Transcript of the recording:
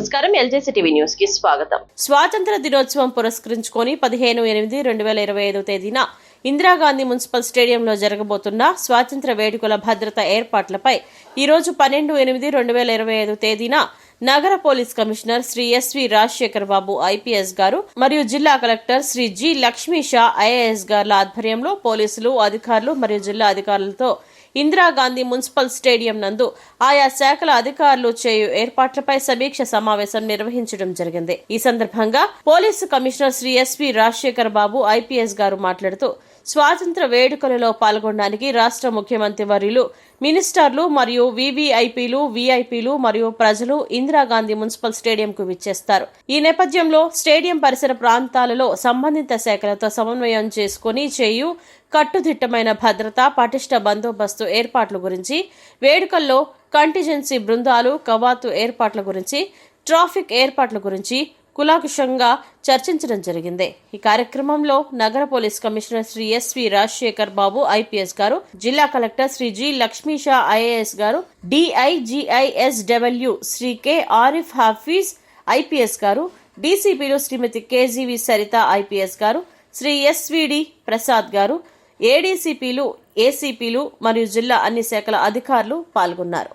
నమస్కారం. ఎల్జేసీ టీవీ న్యూస్కి స్వాగతం. స్వాతంత్ర దినోత్సవం పురస్కరించుకొని పదిహేను ఎనిమిది రెండు వేల ఇరవై ఐదో తేదీన ఇందిరాగాంధీ మున్సిపల్ స్టేడియంలో జరగబోతున్న స్వాతంత్ర వేడుకల భద్రత ఏర్పాట్లపై ఈరోజు పన్నెండు ఎనిమిది రెండు వేల ఇరవై ఐదు తేదీన నగర police commissioner Shri SV Rajasekhar Babu IPS గారు మరియు జిల్లా collector Shri G Lakshmi Shah IAS గారుల ఆధ్వర్యంలో పోలీసులు అధికారులు మరియు జిల్లా అధికారులతో ఇందిరాగాంధీ మున్సిపల్ స్టేడియం నందు ఆయా శాఖల అధికారులు చేయు ఏర్పాట్లపై సమీక్ష సమావేశం నిర్వహించడం జరిగింది. ఈ సందర్భంగా police commissioner Shri SV Rajasekhar Babu IPS గారు మాట్లాడుతూ స్వాతంత్ర వేడుకలలో పాల్గొనడానికి రాష్ట్ర ముఖ్యమంత్రి వర్యులు మినిస్టర్లు మరియు వివిఐపీలు విఐపీలు మరియు ప్రజలు ఇందిరాగాంధీ మున్సిపల్ స్టేడియంకు విచ్చేస్తారు. ఈ నేపథ్యంలో స్టేడియం పరిసర ప్రాంతాలలో సంబంధిత శాఖలతో సమన్వయం చేసుకుని చేయు కట్టుదిట్టమైన భద్రత పటిష్ట బందోబస్తు ఏర్పాట్ల గురించి వేడుకల్లో కంటిజెన్సీ బృందాలు కవాతు ఏర్పాట్ల గురించి ట్రాఫిక్ ఏర్పాట్ల గురించి కులాకుశంగా చర్చించడం జరిగింది. ఈ కార్యక్రమంలో నగర police commissioner Shri S V Rajasekhar Babu IPS గారు జిల్లా collector Shri G Lakshmisha IAS గారు DIG ISW Shri K Arif Hafeez IPS గారు డీసీపీలు శ్రీమతి కేజీవి సరిత ఐపీఎస్ గారు శ్రీ ఎస్విడి ప్రసాద్ గారు ఏడీసీపీలు ఏసీపీలు మరియు జిల్లా అన్ని శాఖల అధికారులు పాల్గొన్నారు.